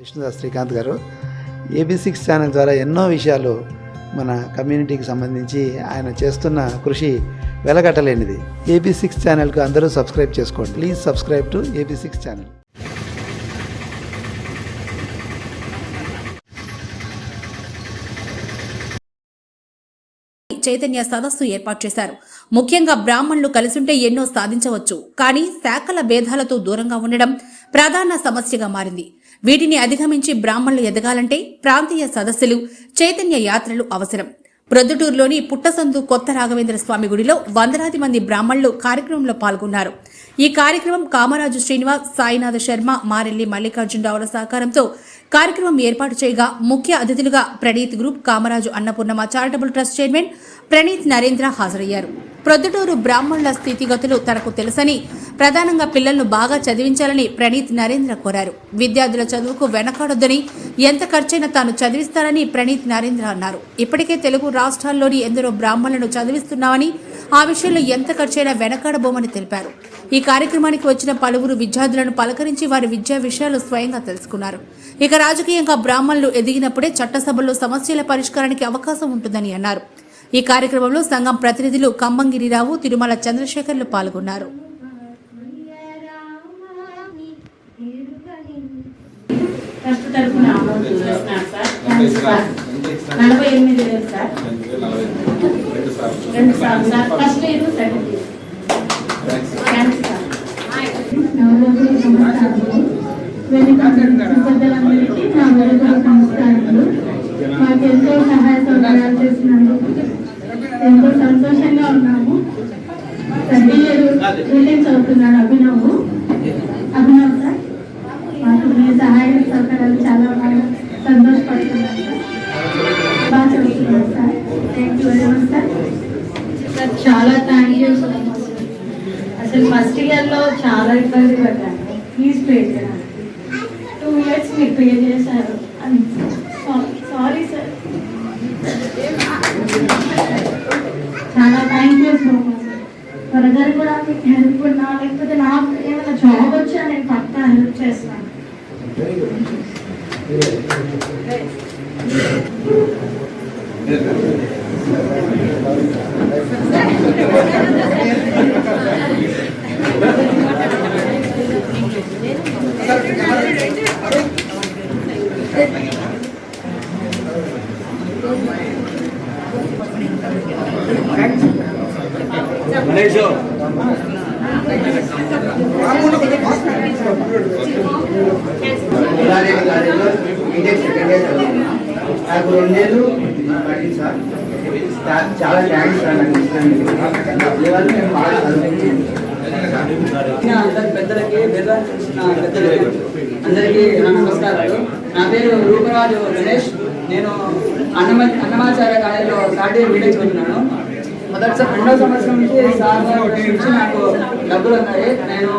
విష్ణుదాస్ శ్రీకాంత్ గారు AB six channel ద్వారా ఎన్నో విషయాలు మన కమ్యూనిటీకి సంబంధించి ఆయన చేస్తున్న కృషి వెలగట్టలేనిది. ఏబీ సిక్స్ ఛానల్కు అందరూ సబ్స్క్రైబ్ చేసుకోండి. Please subscribe to AB six channel. Chaitanya సదస్సు ఏర్పాటు చేశారు. ముఖ్యంగా బ్రాహ్మణులు కలిసుంటే ఎన్నో సాధించవచ్చు. కానీ శాఖల భేదాలతో దూరంగా ఉండడం ప్రధాన సమస్యగా మారింది. వీటిని అధిగమించి బ్రాహ్మణులు ఎదగాలంటే ప్రాంతీయ సదస్సులు చైతన్య యాత్రలు అవసరం. ప్రొద్దుటూరులోని పుట్టసందు కొత్త రాఘవేంద్ర స్వామి గుడిలో వందలాది మంది బ్రాహ్మణులు కార్యక్రమంలో పాల్గొన్నారు. ఈ కార్యక్రమం కామరాజు శ్రీనివాస్ సాయినాథ శర్మ మారెల్లి మల్లికార్జునరావుల సహకారంతో కార్యక్రమం ఏర్పాటు చేయగా ముఖ్య అతిథులుగా Praneeth group Kamaraju Annapurnama charitable trust chairman Praneeth Narendra హాజరయ్యారు. ప్రొద్దుటూరు బ్రాహ్మణుల స్థితిగతులు తనకు తెలుసని ప్రధానంగా పిల్లలను బాగా చదివించాలని ప్రణీత్ నరేంద్ర కోరారు. విద్యార్థుల చదువుకు వెనకాడొద్దని ఎంత ఖర్చైనా తాను చదివిస్తానని ప్రణీత్ నరేంద్ర అన్నారు. ఇప్పటికే తెలుగు రాష్ట్రాల్లోని ఎందరో బ్రాహ్మణులను చదివిస్తున్నామని ఆ విషయంలో ఎంత ఖర్చైనా వెనకాడబోమని తెలిపారు. ఈ కార్యక్రమానికి వచ్చిన పలువురు విద్యార్థులను పలకరించి వారి విద్యా విషయాలు స్వయంగా తెలుసుకున్నారు. ఇక రాజకీయంగా బ్రాహ్మణులు ఎదిగినప్పుడే చట్టసభల్లో సమస్యల పరిష్కారానికి అవకాశం ఉంటుందని అన్నారు. ఈ కార్యక్రమంలో సంఘం ప్రతినిధులు కంబంగిరిరావు తిరుమల చంద్రశేఖర్లు పాల్గొన్నారు. ట్రస్ట్ తరఫున అమౌంట్ వేసినారు సార్. Thanks sir. నలభై ఎనిమిది వేలు సార్. రెండు సార్లు sir. First year second year thanks sir. Navaratri నమస్కారాలు పెద్దలందరికీ నా వరకు నమస్కారాలు మాకు ఎంతో సహాయ సహకారాలు చేసినందుకు ఎంతో సంతోషంగా ఉన్నాము. ప్రతి ఇయర్ రిలీజ్ అవుతున్నాడు అభినవ్ అభినవ్ సార్ మాకు మీ సహాయ సహకారాలు చాలా బాగా సంతోషపడుతున్నాను సార్ బాగా చదువుతున్నాను sir. Thank you very much sir sir చాలా థ్యాంక్ యూ సో మచ్ అసలు ఫస్ట్ ఇయర్లో చాలా ఇబ్బంది పడ్డాను. ఫీజు పే చేయడానికి టూ ఇయర్స్ మీరు పే చేశారు సారీ సార్ చాలా thank you so much further కూడా మీకు హెల్ప్ ఉన్నా లేకపోతే నాకు ఏమైనా జాబ్ వచ్చా నేను పక్కా హెల్ప్ చేస్తాను ఉదాహరణ కాలేజీలో బీటెక్ సెకండ్ ఇయర్ చదువుతున్నాను నాకు రెండేళ్ళు సార్ చాలా థ్యాంక్స్ సార్ నాకు బాగా చదువుకుంటున్నాను అందరి పెద్దలకి బెల్లం పెద్దలకి అందరికీ నా నమస్కారాలు. నా పేరు రూపరాజు గణేష్. నేను అన్నమ అన్నమాచార్య కాలేజీలో థర్డ్ ఇయర్ బీటెక్ చదువుతున్నాను. మొదటి రెండో సంవత్సరం నుంచి సార్ నుంచి నాకు డబ్బులు ఉన్నాయి. నేను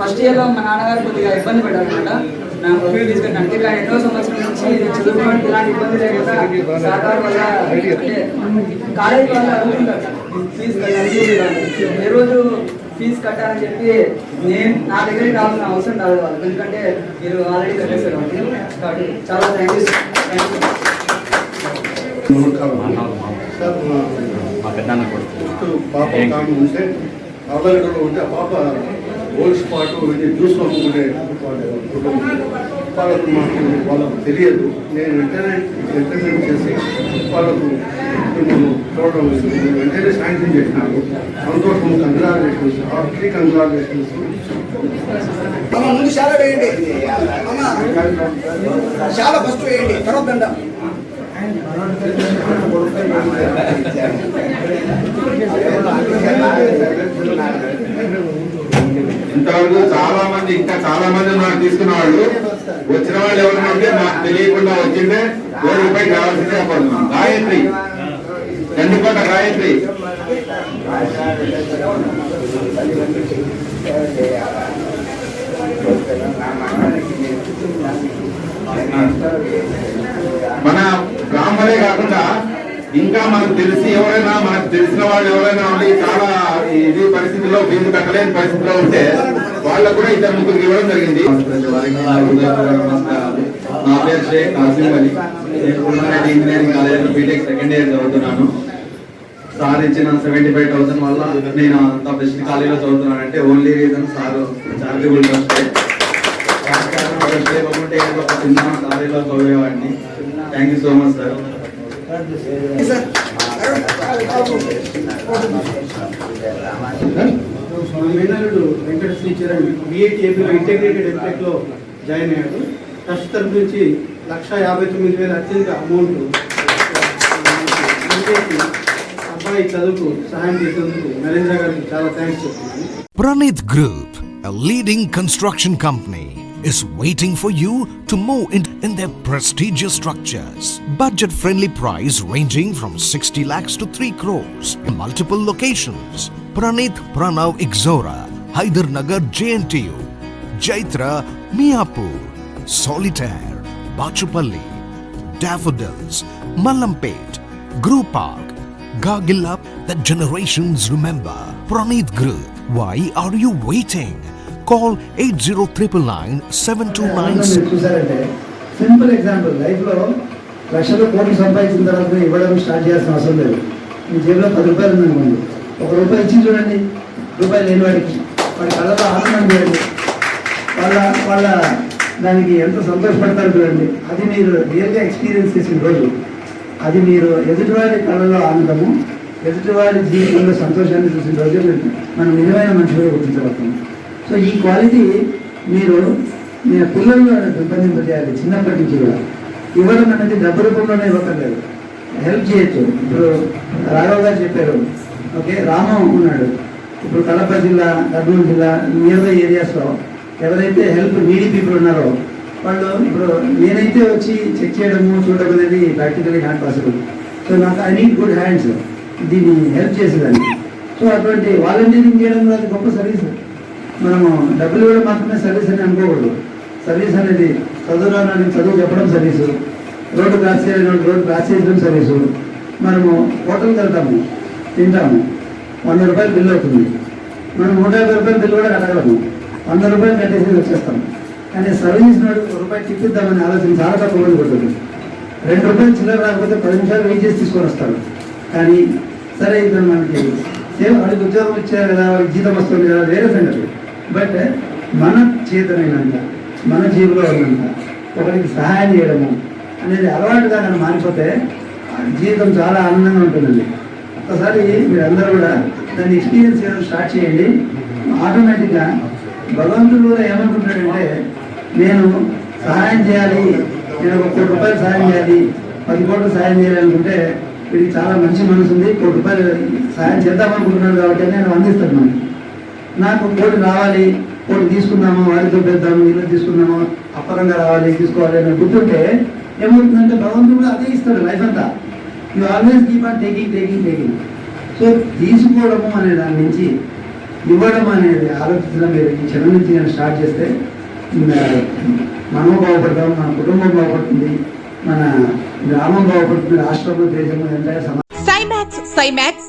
ఫస్ట్ ఇయర్లో మా నాన్నగారు కొద్దిగా ఇబ్బంది పడ్డారు నాకు ఫీజు కట్టడానికి కానీ ఎన్నో సంవత్సరం నుంచి చదువుకోవడానికి ఇలాంటి ఇబ్బంది లేకుండా సార్ గారు వల్ల కాలేజీ వల్ల అడుగుతుంటారు. ఫీజు కట్టాలి ఏ రోజు ఫీజు కట్టాలని చెప్పి నేను నా దగ్గరికి రావాల్సిన అవసరం రాదు వాళ్ళు. ఎందుకంటే మీరు ఆల్రెడీ కట్టేశారు కాబట్టి చాలా థ్యాంక్ యూ పాప ఉంటే అవైలబుల్ ఉంటే ఆ పాప ఓల్డ్ స్పాట్ ఇది జ్యూస్ కుటుంబం వాళ్ళకు మాకు వాళ్ళకు తెలియదు. నేను వెంటనే ఎంటర్టైన్ చేసి వాళ్ళకు మేము చూడడం. వెంటనే శాంక్షన్ చేసినాను సంతోషం కంగ్రాచులేషన్స్ హార్ట్లీ కంగ్రాచులేషన్స్ ముందు చాలా వేయండి. చాలా ఫస్ట్ వేయండి. తర్వాత దండ. ఇంతవరకు చాలా మంది ఇంకా చాలా మంది ఉన్నారు తీసుకున్న వాళ్ళు వచ్చిన వాళ్ళు ఎవరైనా ఉంటే మాకు తెలియకుండా వచ్చిందే కోటి రూపాయలు కావాల్సిందే కోరుతున్నాం గాయత్రి. గండికోట గాయత్రి. మన బ్రాహ్మణే కాకుండా ఇంకా మనకు తెలిసి ఎవరైనా మనకు తెలిసిన వాళ్ళు ఎవరైనా ఉండి చాలా ఇది పరిస్థితిలో ఫీజు కట్టలేని పరిస్థితిలో ఉంటే వాళ్ళకు కూడా ఇద్దరు ముగ్గురికి ఇవ్వడం జరిగింది. ఎస్ఏ కాసిం అలీ నేను engineering college B Tech second year చదువుతున్నాను. సార్ ఇచ్చిన సెవెంటీ ఫైవ్ థౌసండ్ వల్ల నేను అంత బెస్ట్ కాలేజీలో చదువుతున్నానంటే only reason sir charitable trust లేకపోతే ఏదో ఒక చిన్న కాలేజీలో చదివేవాడిని. Thank you so much sir మేనల్లుడు వెంకట శ్రీచరణ్ బిఏటీఏపీలో ఇంటిగ్రేటెడ్ ఎంటెక్లో జాయిన్ అయ్యాడు. ట్రస్ట్ తరఫు నుంచి లక్ష యాభై తొమ్మిది వేల అత్యధిక అమౌంట్ అబ్బాయి చదువుకు సహాయం చేసేందుకు నరేంద్ర గారికి చాలా థ్యాంక్స్ చెప్తున్నాను. Praneeth group a leading construction company, is waiting for you to move in, in their prestigious structures. Budget friendly price ranging from 60 lakhs to 3 crores in multiple locations. Pranit Pranav Ixora, Hyder Nagar JNTU, Jaitra Miapur, Solitaire, Bachupalli, Daffodils, Malampet, Guru Park, Gagillap that generations remember. Pranit Group. Why are you waiting? Call eight zero triple Call 8099 మీరు చూసారంటే simple example. లైఫ్లో లక్షలు కోట్లు సంపాదించిన తర్వాత ఇవ్వడం start చేయాల్సిన అవసరం లేదు. మీ జేబులో పది రూపాయలు ఉందనుకోండి ఒక రూపాయి ఇచ్చి చూడండి. రూపాయలు లేని వాడికి. వాడి కళ్ళలో ఆనందం చేయండి వాళ్ళ వాళ్ళ దానికి ఎంత సంతోషపడతారు చూడండి. అది మీరు రియల్గా ఎక్స్పీరియన్స్ చేసిన రోజు. అది మీరు ఎదుటివాడి కళ్ళలో ఆనందము ఎదుటివాడి జీవితంలో సంతోషాన్ని చూసిన రోజు మనం నిజమైన మనిషిగా గుర్తించబడుతుంది సో ఈ క్వాలిటీ మీరు మీ పిల్లల్లో పెంపొందింపజేయాలి చిన్నప్పటి నుంచి కూడా. ఇవ్వడం అనేది డబ్బు రూపంలోనే ఇవ్వకలేదు హెల్ప్ చేయొచ్చు. ఇప్పుడు రాఘవ్ గారు చెప్పారు. ఓకే రామం ఉన్నాడు. ఇప్పుడు కడప జిల్లా కర్నూలు జిల్లా నియర్ ఏరియాస్లో ఎవరైతే హెల్ప్ నీడీ పీపుల్ ఉన్నారో వాళ్ళు ఇప్పుడు నేనైతే వచ్చి చెక్ చేయడము చూడడం అనేది ప్రాక్టికలీ నాట్ పాసిబుల్ సో నాకు ఐ నీడ్ గుడ్ హ్యాండ్స్ దీన్ని హెల్ప్ చేసేదాన్ని. సో అటువంటి వాలంటీరింగ్ చేయడం కూడా అది గొప్ప సర్వీస్ మనము డబ్బులు ఇవ్వడం మాత్రమే సర్వీస్ అని అనుకోకూడదు. సర్వీస్ అనేది చదువురాని చదువు చెప్పడం సర్వీసు. రోడ్డు క్రాస్ చేయడం రోడ్డు క్రాస్ చేయడం సర్వీసు. మనము హోటల్కి వెళ్తాము తింటాము. వంద రూపాయలు బిల్లు అవుతుంది. మనం నూట యాభై రూపాయలు బిల్లు కూడా కట్టగలము. వంద రూపాయలు కట్టేసి వచ్చేస్తాం కానీ సర్వీస్ నాడు రూపాయలు రూపాయి తిప్పిద్దామని ఆలోచన చాలా తక్కువ మంది పడుతుంది. రెండు రూపాయలు చిల్లర రాకపోతే పది నిమిషాలు వెయిట్ చేసి తీసుకొని వస్తారు. కానీ సరే ఇతను మనకి సేమ్ వాడికి ఉద్యోగం ఇచ్చారు కదా వాడికి జీతం వస్తుంది కదా వేరే సంగతి. బట్ మన చేతనైనంత మన జీవిలో ఉన్నంత ఒకరికి సహాయం చేయడము అనేది అలవాటుగా కానీ మారిపోతే జీవితం చాలా ఆనందంగా ఉంటుందండి. ఒకసారి మీరందరూ కూడా దాన్ని ఎక్స్పీరియన్స్ చేయడం స్టార్ట్ చేయండి. ఆటోమేటిక్గా భగవంతుడు కూడా ఏమనుకుంటాడంటే నేను సహాయం చేయాలి నేను ఒక కోటి రూపాయలు సహాయం చేయాలి పది కోట్లు సహాయం చేయాలి అనుకుంటే వీడికి చాలా మంచి మనసు ఉంది. కోటి రూపాయలు సహాయం చేద్దామనుకుంటున్నాడు కాబట్టి నేను అందిస్తాను. నాకు కోటి రావాలి కోటి తీసుకున్నాము వారితో పెద్దాము ఇల్లు తీసుకున్నాము అప్పరంగా రావాలి తీసుకోవాలి అని గుర్తుంటే ఏమవుతుందంటే భగవంతుడు కూడా అదే ఇస్తాడు లైఫ్ అంతా. You always keep on taking taking taking so తీసుకోవడము అనే దాని నుంచి ఇవ్వడం అనేది ఆలోచించడం మీరు ఈ క్షణం నుంచి నేను స్టార్ట్ చేస్తే మనం బాగుపడతాం మన కుటుంబం బాగుపడుతుంది మన గ్రామం బాగుపడుతుంది రాష్ట్రంలో దేశంలో ఎంత సమాజం. సైమాక్స్ సైమాక్స్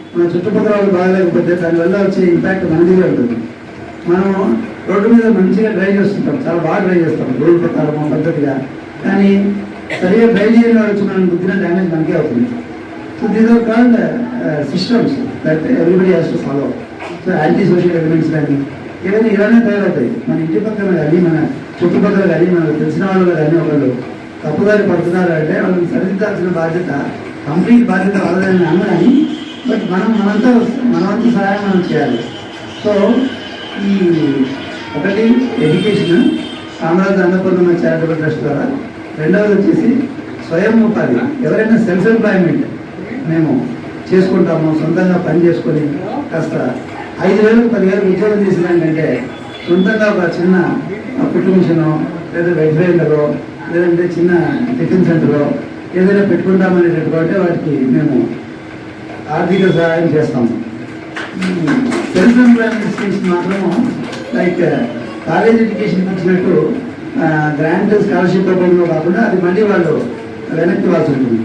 మన చుట్టుపక్కల వాళ్ళు బాగలేకపోతే దానివల్ల వచ్చే ఇంపాక్ట్ మన మీద ఉంటుంది. మనము రోడ్డు మీద మంచిగా డ్రైవ్ చేస్తుంటాం చాలా బాగా డ్రైవ్ చేస్తాం రూల్ ప్రకారం పద్ధతిగా. కానీ సరిగా డ్రైవ్ చేయని వచ్చి మనం గుద్దిన డ్యామేజ్ మనకే అవుతుంది. So these are called systems that everybody has to follow so anti social elements కానీ ఏదైనా ఇలానే తయారవుతాయి. మన ఇంటి పక్కన కానీ మన చుట్టుపక్కల కానీ మనకు తెలిసిన వాళ్ళు కానీ ఒకళ్ళు తప్పుదారి పడుతున్నారు అంటే వాళ్ళని సరిదిద్దాల్సిన బాధ్యత కంప్లీట్ బాధ్యత వాళ్ళదని అన్న కానీ బట్ మనం మనంతా మనవంతు సహాయం మనం చేయాలి. సో ఈ ఒకటి education Kamaraj Annapurnama charitable trust ద్వారా. రెండవది వచ్చేసి స్వయం ఉపాధి ఎవరైనా సెల్ఫ్ ఎంప్లాయ్మెంట్ మేము చేసుకుంటాము సొంతంగా పని చేసుకొని కాస్త ఐదు వేలకు పదివేలకు ఉద్యోగం చేసిన సొంతంగా ఒక చిన్న కుటుంబిషనో లేదా వెజ్వేండరో లేదంటే చిన్న టిఫిన్ సెంటర్లో ఏదైనా పెట్టుకుంటామనేటటువంటి వాటికి మేము ఆర్థిక సహాయం చేస్తాము సెల్ఫ్ ఎంప్లాయ్మెంట్ స్కీమ్స్ మాత్రం లైక్ uh, కాలేజ్ ఎడ్యుకేషన్ ఇచ్చినట్టు గ్రాంట్ స్కాలర్షిప్ రూపంలో కాకుండా అది మళ్ళీ వాళ్ళు వెనక్కి ఇవ్వాల్సి ఉంటుంది.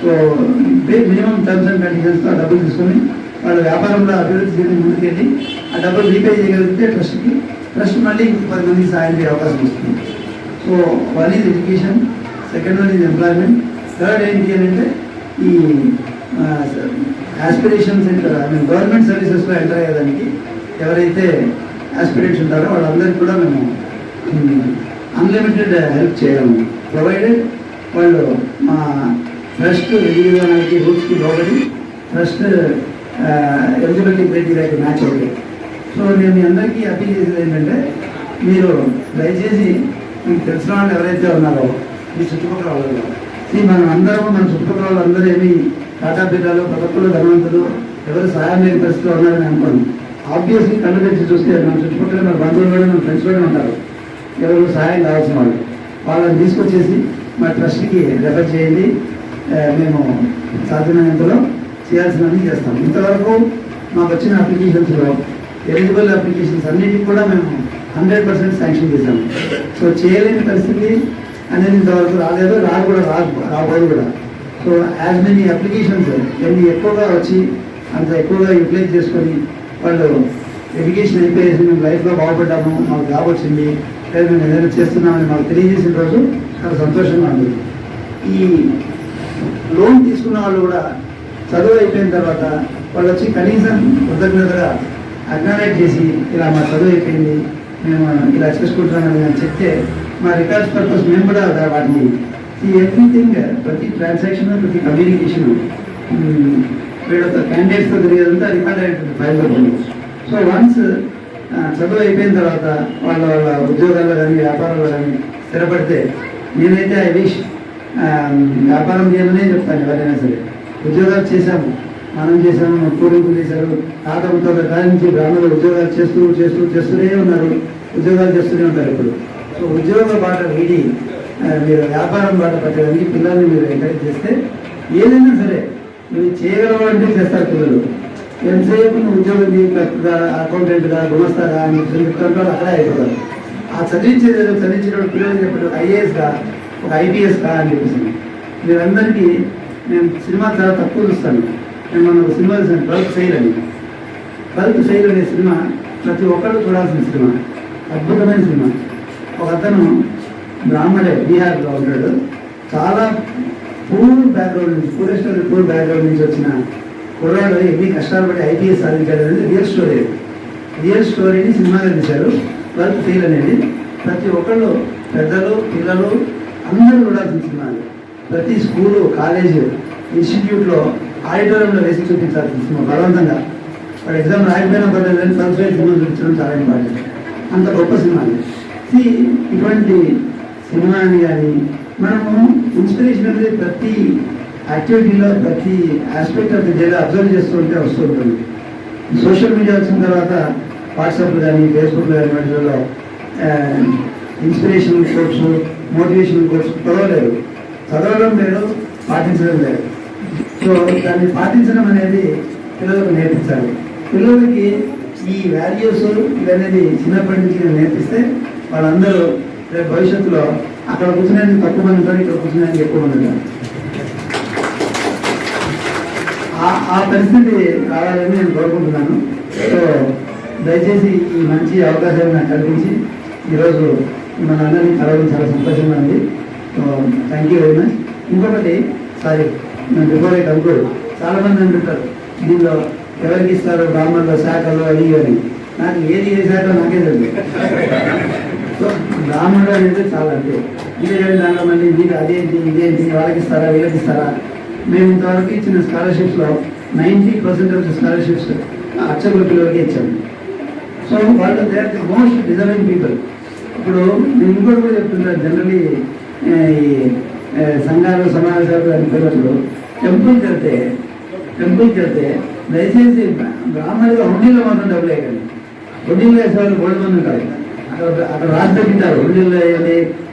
సో మినిమం టర్మ్స్ అండ్ కండిషన్స్తో ఆ డబ్బులు తీసుకొని వాళ్ళ వ్యాపారంలో అభివృద్ధి చేయడం ముందుకెళ్ళి ఆ డబ్బులు రీపే చేయగలిగితే ట్రస్ట్కి ట్రస్ట్ మళ్ళీ ఇంకొక పది మందికి సాయం చేయ అవకాశం వస్తుంది. So one is education second one is employment third ఏంటి అని అంటే ఈ ఆస్పిరేషన్స్ ఐ మీన్ గవర్నమెంట్ సర్వీసెస్లో ఎంటర్ అయ్యేదానికి ఎవరైతే ఆస్పిరెంట్స్ ఉంటారో వాళ్ళందరికీ కూడా మేము అన్లిమిటెడ్ హెల్ప్ చేయగలము ప్రొవైడెడ్ వాళ్ళు మా ట్రస్ట్ విధి విధానానికి రూల్స్కి లోబడి ట్రస్ట్ ఎలిజిబిలిటీ క్రైటీరియాకి మ్యాచ్ అవుతాయి. సో నేను మీ అందరికీ అప్పీల్ చేసేది ఏంటంటే మీరు దయచేసి మీకు తెలిసిన వాళ్ళు ఎవరైతే ఉన్నారో మీ చుట్టుపక్కల వాళ్ళు మనం అందరం మన చుట్టుపక్కల వాళ్ళందరూ ఏమి టాటా బిర్లాలు పదక్కులు ధనవంతులు ఎవరు సహాయం లేని పరిస్థితిలో ఉన్నారని అనుకోండి ఆబ్వియస్లీ కళ్ళు తెచ్చి చూస్తే మన చుట్టుపక్కల మన బంధువులు కూడా మన ఫ్రెండ్స్ కూడా ఉంటారు. ఎవరు సహాయం కావాల్సిన వాళ్ళు. వాళ్ళని తీసుకొచ్చేసి మా ట్రస్ట్కి రెఫర్ చేయండి. మేము సాధ్యమైనంతలో చేయాల్సినవన్నీ చేస్తాం. ఇంతవరకు మాకు వచ్చిన అప్లికేషన్స్లో ఎలిజిబుల్ అప్లికేషన్స్ అన్నిటికి కూడా మేము హండ్రెడ్ పర్సెంట్ శాంక్షన్ చేశాము. సో చేయలేని పరిస్థితి అనేది ఇంతవరకు రాలేదు. రాదు కూడా రా రాబోదు కూడా. సో యాజ్ మెనీ అప్లికేషన్స్ ఎన్ని ఎక్కువగా వచ్చి అంత ఎక్కువగా యూటిలైజ్ చేసుకొని వాళ్ళు ఎడ్యుకేషన్ అయిపోయేసి మేము లైఫ్లో బాగుపడ్డాము మాకు జాబ్ వచ్చింది లేదా మేము ఏదైనా చేస్తున్నామని మాకు తెలియజేసిన రోజు చాలా సంతోషంగా ఉంది. ఈ లోన్ తీసుకున్న వాళ్ళు కూడా చదువు అయిపోయిన తర్వాత వాళ్ళు వచ్చి కనీసం కృతజ్ఞతగా అక్నాలెడ్జ్ చేసి ఇలా మా చదువు అయిపోయింది మేము ఇలా చేసుకుంటున్నామని అని చెప్తే మా రికార్డ్స్ పర్పస్ మేము కూడా వాటిని ఈ ఎవ్రీథింగ్ uh, ప్రతి ట్రాన్సాక్షన్ ప్రతి కమ్యూనికేషన్ వీళ్ళతో క్యాండిడేట్స్తో జరిగేదంతా రికార్డ్ అయ్యేటువంటి ఫైల్లో ఉంది. సో వన్స్ uh, చదువు అయిపోయిన తర్వాత వాళ్ళ వాళ్ళ ఉద్యోగాల్లో కానీ వ్యాపారాల్లో కానీ స్థిరపడితే నేనైతే ఐ విష్ um, వ్యాపారం చేయమనే చెప్తాను ఎవరైనా సరే. ఉద్యోగాలు చేశాము మనం చేశాము మన పూర్వీకులు చేశారు తాత ముత్తాత కాలం నుంచి గ్రామంలో ఉద్యోగాలు చేస్తూ చేస్తూ చేస్తూనే ఉన్నారు ఉద్యోగాలు చేస్తూనే ఉంటారు ఇప్పుడు. సో ఉద్యోగ బాట వీడి మీరు వ్యాపారం బాట పట్టడానికి పిల్లల్ని మీరు ఎంకరేజ్ చేస్తే ఏదైనా సరే నువ్వు చేయగలవు అంటే చేస్తారు పిల్లలు. ఎంతసేపు నువ్వు ఉద్యోగం చేయగలుగుతుందా అకౌంటెంట్గా గుమస్తారా అని చెప్పి అక్కడే అయిపోతారు ఆ చదివించేది చదివించిన చదివించేటప్పుడు పిల్లలు చెప్పారు ఐఏఎస్గా ఒక ఐపీఎస్గా అని చెప్పేసి. మీరందరికీ నేను సినిమా చాలా తక్కువ చూస్తాను. నేను మన ఒక సినిమా చూసాను బల్క్ శైలి అని. బల్క్ శైలి అనే సినిమా ప్రతి ఒక్కరు చూడాల్సిన సినిమా. అద్భుతమైన సినిమా. ఒక అతను బ్రాహ్మడే బీహార్లో ఉన్నాడు. చాలా పూర్ బ్యాక్గ్రౌండ్ నుంచి పూరెస్ట్ పూర్ బ్యాక్గ్రౌండ్ నుంచి వచ్చిన కుర్రాడు ఎన్ని కష్టాలు పడి ఐపీఎస్ సాధించాడు అనేది రియల్ స్టోరీ రియల్ స్టోరీని సినిమాగా తీశారు. వర్క్ ఫీల్ అనేది ప్రతి ఒక్కళ్ళు పెద్దలు పిల్లలు అందరూ చూడాల్సిన సినిమా ప్రతి స్కూలు కాలేజీ ఇన్స్టిట్యూట్లో ఆడిటోరియంలో వేసి చూపించాల్సిన సినిమా బలవంతంగా. వాడు ఎగ్జామ్ రాకపోయినా పర్లేదు కానీ రేట్ సినిమా చూపించడం చాలా ఇంపార్టెంట్. అంత గొప్ప సినిమా ఇటువంటి సినిమాని కానీ మనము ఇన్స్పిరేషన్ అనేది ప్రతి యాక్టివిటీలో ప్రతి ఆస్పెక్ట్ ఆఫ్ ది డేలో అబ్జర్వ్ చేస్తూ ఉంటే వస్తూ ఉంటుంది. సోషల్ మీడియా వచ్చిన తర్వాత వాట్సాప్ కానీ ఫేస్బుక్ కానీ వాటిలో ఇన్స్పిరేషన్ కోర్స్ మోటివేషన్ కోర్స్ చదవలేదు చదవడం లేదు పాటించడం లేదు. సో దాన్ని పాటించడం అనేది పిల్లలకు నేర్పించాలి. పిల్లలకి ఈ వాల్యూస్ ఇవనేది చిన్నప్పటి నుంచి నేర్పిస్తే వాళ్ళందరూ రేపు భవిష్యత్తులో అక్కడ కూర్చునేది తక్కువ మంది ఉంటారు ఇక్కడ కూర్చునేది ఎక్కువ మంది ఉంటారు. ఆ- ఆ పరిస్థితి రావాలని నేను కోరుకుంటున్నాను. సో దయచేసి ఈ మంచి అవకాశాన్ని నాకు కల్పించి ఈరోజు మన అందరినీ కలవడం చాలా సంతోషంగా ఉంది. So thank you very much ఇంకొకటి సారీ నేను రిపోర్ట్ అయితే అనుకోడు చాలామంది అంటుంటారు దీనిలో ఎవరికి ఇస్తారు బ్రాహ్మణులు శాఖలో అవి అని. నాకు ఏది ఏ శాఖలో నాకే తెలియదు బ్రాహ్మణుడు అనేది చాలా అంతే ఇదే దానిలో మళ్ళీ మీరు అదేంటి ఇదేంటి వాళ్ళకి ఇస్తారా వీళ్ళకి ఇస్తారా? మేము ఇంతవరకు ఇచ్చిన స్కాలర్షిప్స్లో నైంటీ పర్సెంట్ ఆఫ్ స్కాలర్షిప్స్ అర్చకుల పిల్లలకి ఇచ్చాము. సో వాళ్ళు they are the most deserving people ఇప్పుడు నేను ఇంకోటి కూడా చెప్తున్నాను జనరలీ ఈ సంఘాలు సమావేశాలు అని పిల్లలు టెంపుల్కి వెళ్తే టెంపుల్కి వెళ్తే దయచేసి బ్రాహ్మణులు హుండీలో మాత్రం డబ్బులు వేయకండి. హుండీలో వేసేవాళ్ళు గోల్డ్ మంది ఉంటారు అక్కడ అక్కడ రాసి పెట్టింటారు హుండీలో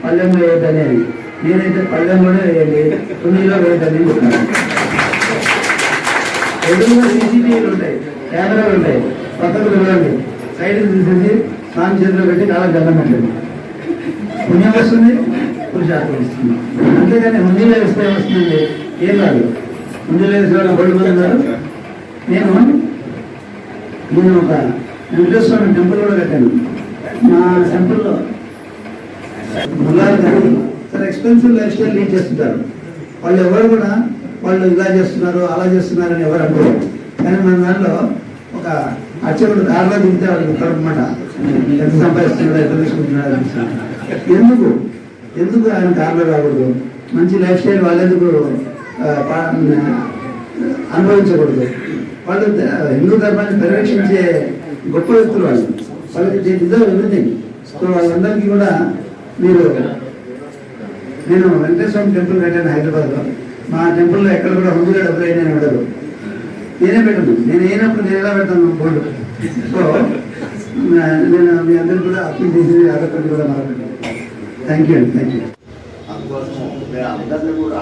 పల్లెంలో వేయద్దు అనేది. నేనైతే పల్లెంలోనే వేయండి కుండీలో వేయద్దని చెప్తాను ఎదురుగా సీసీటీవీలు ఉంటాయి కెమెరాలు ఉంటాయి. పక్కకు వెళ్ళండి సైడ్ తీసేసి స్నానం చేతిలో పెట్టి కాళ్ళకి దండం పెట్టండి. పుణ్యం వస్తుంది పురుషార్థం వస్తుంది. అంతేగాని ఉండిలో వేస్తే వస్తుంది ఏం రాదు ఉండిలో వేసుకోవడం వాళ్ళు బోల్డ్ నేను నేను ఒక వెంకటేశ్వర టెంపుల్ కూడా కట్టాను. మా సెంటర్లో ముల్లారి కానీ చాలా ఎక్స్పెన్సివ్ లైఫ్ స్టైల్ లీడ్ చేస్తుంటారు. వాళ్ళు ఎవరు కూడా వాళ్ళు ఇలా చేస్తున్నారు అలా చేస్తున్నారు అని ఎవరు అంటారు కానీ మన దాంట్లో ఒక అర్చకుడు కారులో దిగితే వాళ్ళకి ఉంటారు అనమాట ఎంత సంపాదిస్తున్నాడు ఎంత తీసుకుంటున్నాడు ఎందుకు? ఎందుకు ఆయన కారులో రాకూడదు? మంచి లైఫ్ స్టైల్ వాళ్ళెందుకు అనుభవించకూడదు? వాళ్ళు హిందూ ధర్మాన్ని పరిరక్షించే గొప్ప వ్యక్తులు వాళ్ళు. వాళ్ళకి డిజర్వ్ ఎవ్రీథింగ్. సో వాళ్ళందరికీ కూడా మీరు నేను వెంకటేశ్వర టెంపుల్ కట్టాను హైదరాబాద్లో. మా టెంపుల్లో ఎక్కడ కూడా హుండీలో డబ్బులు అయినా ఉండదు నేనే పెట్టను. నేను అయినప్పుడు నేను ఎలా పెడతాను బోర్డు? సో నేను మీ అందరికీ కూడా అప్పీల్ చేసి అదొకటి కూడా మరొకటి థ్యాంక్ యూ అండి థ్యాంక్ యూ అందుకోసం అందరినీ కూడా